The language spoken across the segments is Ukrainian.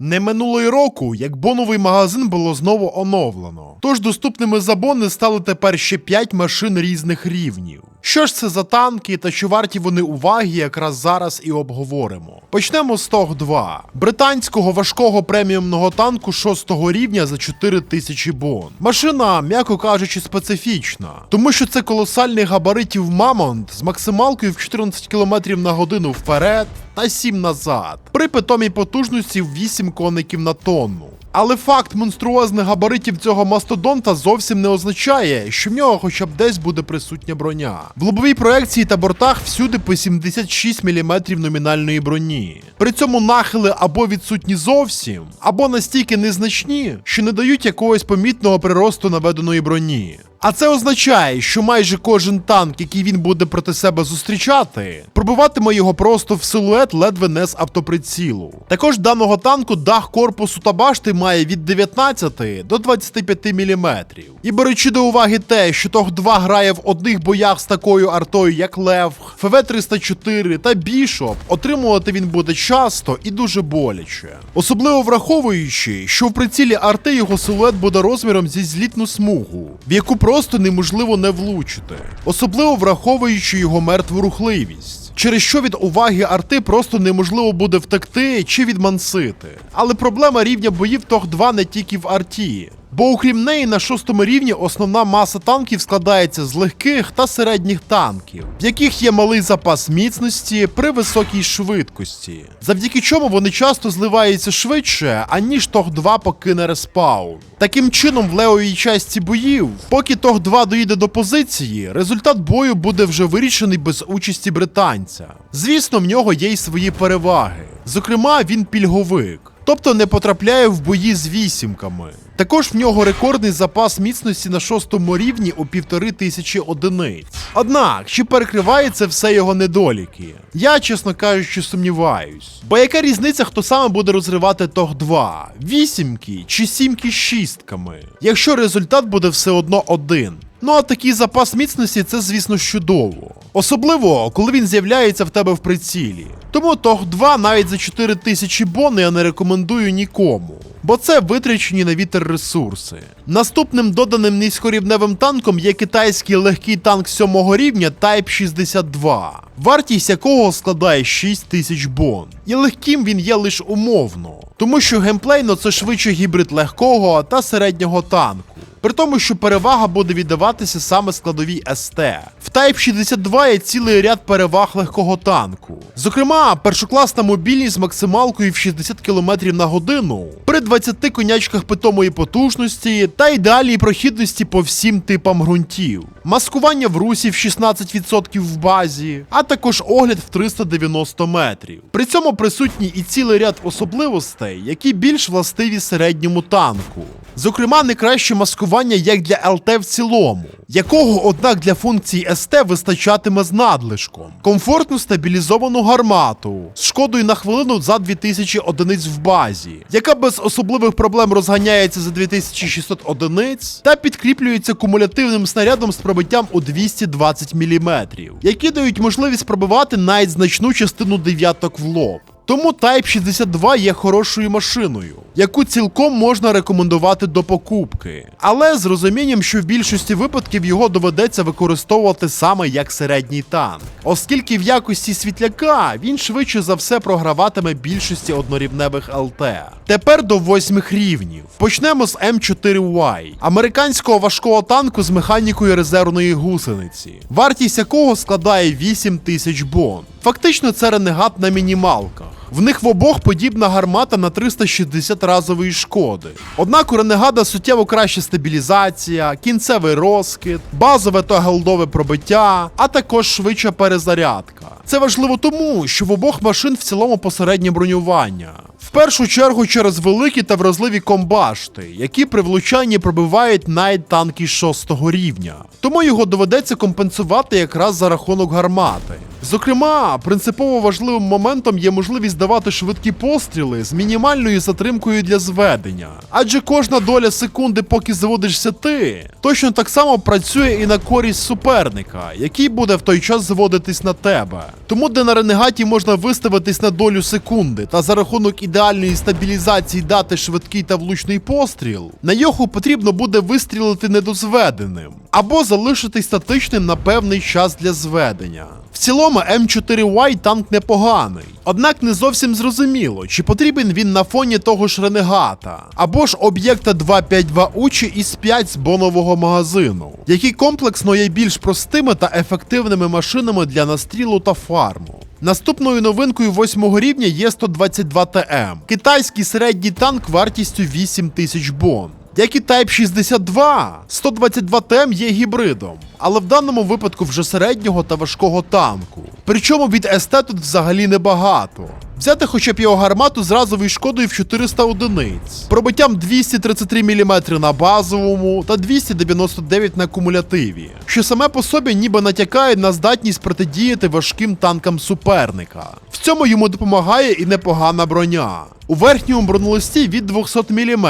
Не минулої року, як боновий магазин було знову оновлено. Тож доступними за бони стали тепер ще 5 машин різних рівнів. Що ж це за танки та чи варті вони уваги, якраз зараз і обговоримо. Почнемо з тог 2 британського важкого преміумного танку 6 рівня за 4 тисячі бон. Машина, м'яко кажучи, специфічна, тому що це колосальний габаритів Мамонт з максималкою в 14 км на годину вперед та 7 назад, при питомій потужності в 8 коників на тонну. Але факт монструозних габаритів цього мастодонта зовсім не означає, що в нього хоча б десь буде присутня броня. В лобовій проекції та бортах всюди по 76 мм номінальної броні. При цьому нахили або відсутні зовсім, або настільки незначні, що не дають якогось помітного приросту наведеної броні. А це означає, що майже кожен танк, який він буде проти себе зустрічати, пробиватиме його просто в силует ледве не з автоприцілу. Також даного танку дах корпусу та башти має від 19 до 25 мм. І беручи до уваги те, що Тог 2 грає в одних боях з такою артою, як Лев, ФВ-304 та Бішоп, отримувати він буде часто і дуже боляче. Особливо враховуючи, що в прицілі арти його силует буде розміром зі злітну смугу, в яку просто неможливо не влучити, особливо враховуючи його мертву рухливість. Через що від уваги арти просто неможливо буде втекти чи відмансити. Але проблема рівня боїв Тог 2 не тільки в арті. Бо окрім неї на шостому рівні основна маса танків складається з легких та середніх танків, в яких є малий запас міцності при високій швидкості, завдяки чому вони часто зливаються швидше, аніж Тог 2 покине респаун. Таким чином, в левовій часті боїв, поки Тог 2 доїде до позиції, результат бою буде вже вирішений без участі британця. Звісно, в нього є й свої переваги. Зокрема, він пільговик. Тобто не потрапляє в бої з вісімками. Також в нього рекордний запас міцності на шостому рівні у півтори тисячі одиниць. Однак, чи перекриває це все його недоліки? Я, чесно кажучи, сумніваюсь. Бо яка різниця, хто саме буде розривати тог 2? Вісімки чи сімки з шістками? Якщо результат буде все одно один. Ну а такий запас міцності це, звісно, чудово. Особливо, коли він з'являється в тебе в прицілі. Тому тог 2 навіть за 4000 бон я не рекомендую нікому. Бо це витрачені на вітер ресурси. Наступним доданим низькорівневим танком є китайський легкий танк 7 рівня Type 62, вартість якого складає 6 тисяч бон. І легким він є лише умовно, тому що геймплейно це швидше гібрид легкого та середнього танку. При тому, що перевага буде віддаватися саме складовій СТ. В Type 62 є цілий ряд переваг легкого танку. Зокрема, першокласна мобільність з максималкою в 60 км на годину при 20 конячках питомої потужності та ідеальній прохідності по всім типам ґрунтів. Маскування в русі в 16% в базі, а також огляд в 390 метрів. При цьому присутній і цілий ряд особливостей, які більш властиві середньому танку. Зокрема, не краще маскування як для ЛТ в цілому, якого, однак, для функції СТ вистачатиме з надлишком, комфортну стабілізовану гармату з шкодою на хвилину за 2000 одиниць в базі, яка без особливих проблем розганяється за 2600 одиниць та підкріплюється кумулятивним снарядом з пробиттям у 220 мм, які дають можливість пробивати навіть значну частину дев'яток в лоб. Тому Type 62 є хорошою машиною, яку цілком можна рекомендувати до покупки, але з розумінням, що в більшості випадків його доведеться використовувати саме як середній танк, оскільки в якості світляка він швидше за все програватиме більшості однорівневих ЛТ. Тепер до восьмих рівнів. Почнемо з М4Y, американського важкого танку з механікою резервної гусениці, вартість якого складає 8 тисяч бон. Фактично, це ренегат на мінімалках. В них в обох подібна гармата на 360 разової шкоди. Однак у ренегада суттєво краща стабілізація, кінцевий розкид, базове та голдове пробиття, а також швидша перезарядка. Це важливо тому, що в обох машин в цілому посереднє бронювання. В першу чергу через великі та вразливі комбашти, які при влучанні пробивають навіть танки 6 рівня. Тому його доведеться компенсувати якраз за рахунок гармати. Зокрема, принципово важливим моментом є можливість давати швидкі постріли з мінімальною затримкою для зведення. Адже кожна доля секунди, поки заводишся ти, точно так само працює і на користь суперника, який буде в той час заводитись на тебе. Тому де на ренегаті можна виставитись на долю секунди та за рахунок ідеальної стабілізації дати швидкий та влучний постріл, на йоху потрібно буде вистрілити недозведеним або залишити статичним на певний час для зведення. В цілому М4Y танк непоганий, однак не зовсім зрозуміло, чи потрібен він на фоні того ж Ренегата, або ж об'єкта 252 Учі із 5 з бонового магазину, які комплексно є більш простими та ефективними машинами для настрілу та фарму. Наступною новинкою восьмого рівня є 122 ТМ, китайський середній танк вартістю 8 тисяч бон. Як і Type 62, 122 ТМ є гібридом, але в даному випадку вже середнього та важкого танку. Причому від СТ тут взагалі небагато. Взяти хоча б його гармату з разовою шкодою в 400 одиниць, пробиттям 233 мм на базовому та 299 на кумулятиві, що саме по собі ніби натякає на здатність протидіяти важким танкам суперника. В цьому йому допомагає і непогана броня. У верхньому бронелисті від 200 мм.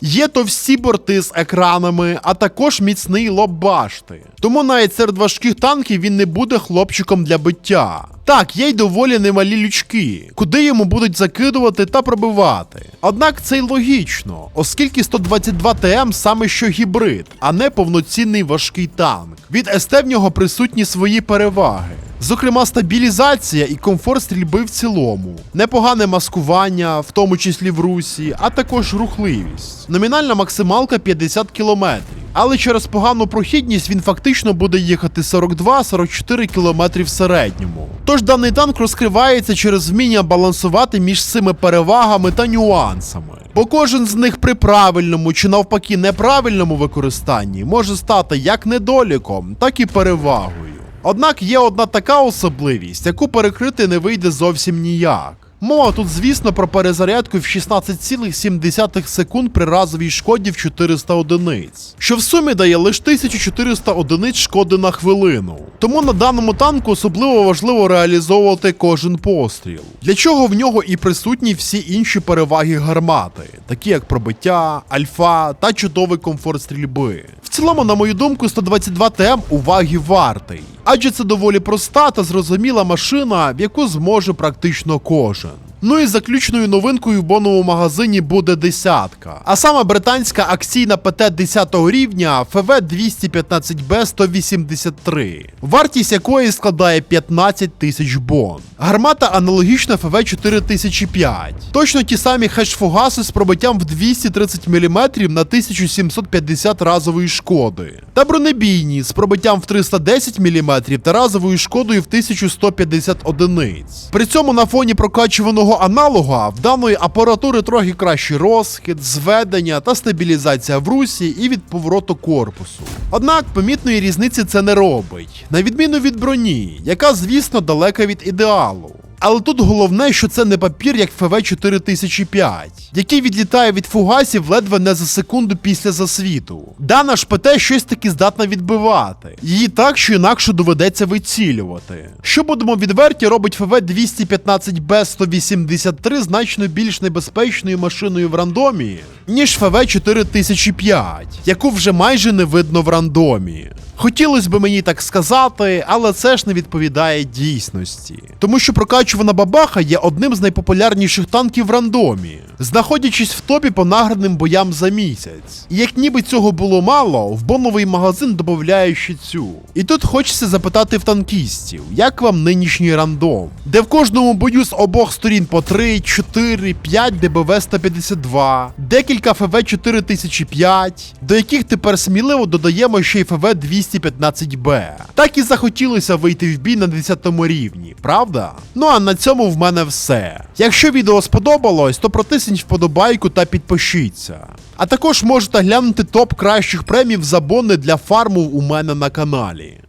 Є товсті борти з екранами, а також міцний лоб башти. Тому навіть серед важких танків він не буде хлопчиком для биття. Так, є й доволі немалі лючки, куди йому будуть закидувати та пробивати. Однак це й логічно, оскільки 122 ТМ саме що гібрид, а не повноцінний важкий танк. Від СТ в нього присутні свої переваги. Зокрема, стабілізація і комфорт стрільби в цілому, непогане маскування, в тому числі в русі, а також рухливість. Номінальна максималка 50 км, але через погану прохідність він фактично буде їхати 42-44 км в середньому. Тож даний танк розкривається через вміння балансувати між цими перевагами та нюансами. Бо кожен з них при правильному чи навпаки неправильному використанні може стати як недоліком, так і перевагою. Однак є одна така особливість, яку перекрити не вийде зовсім ніяк. Мова тут, звісно, про перезарядку в 16,7 секунд при разовій шкоді в 400 одиниць, що в сумі дає лише 1400 одиниць шкоди на хвилину. Тому на даному танку особливо важливо реалізовувати кожен постріл, для чого в нього і присутні всі інші переваги гармати, такі як пробиття, альфа та чудовий комфорт стрільби. В цілому, на мою думку, 122 ТМ уваги вартий, адже це доволі проста та зрозуміла машина, в яку зможе практично кожен. Ну і заключною новинкою в боновому магазині буде десятка. А саме британська акційна ПТ 10 рівня ФВ 215Б 183, вартість якої складає 15 тисяч бон. Гармата аналогічна ФВ 4005. Точно ті самі хеш-фугаси з пробиттям в 230 мм на 1750 разової шкоди. Та бронебійні з пробиттям в 310 мм та разовою шкодою в 1150 одиниць. При цьому на фоні прокачуваного аналога в даної апаратури трохи кращий розхід, зведення та стабілізація в русі і від повороту корпусу. Однак помітної різниці це не робить, на відміну від броні, яка, звісно, далека від ідеалу. Але тут головне, що це не папір, як ФВ 4005, який відлітає від фугасів ледве не за секунду після засвіту. Дана ж ПТ щось таки здатна відбивати. Її так, що інакше доведеться вицілювати. Що будемо відверті, робить ФВ 215Б 183 значно більш небезпечною машиною в рандомі, ніж ФВ 4005, яку вже майже не видно в рандомі. Хотілося б мені так сказати, але це ж не відповідає дійсності. Тому що прокачувана бабаха є одним з найпопулярніших танків в рандомі, знаходячись в топі по наградним боям за місяць. І як ніби цього було мало, в боновий магазин додають ще цю. І тут хочеться запитати в танкістів, як вам нинішній рандом, де в кожному бою з обох сторін по 3, 4, 5 ДБВ 152, декілька ФВ 4005, до яких тепер сміливо додаємо ще й ФВ 215Б. Так і захотілося вийти в бій на 10 рівні, правда? Ну а на цьому в мене все. Якщо відео сподобалось, то протисніть вподобайку та підпишіться. А також можете глянути топ кращих премів за бони для фарму у мене на каналі.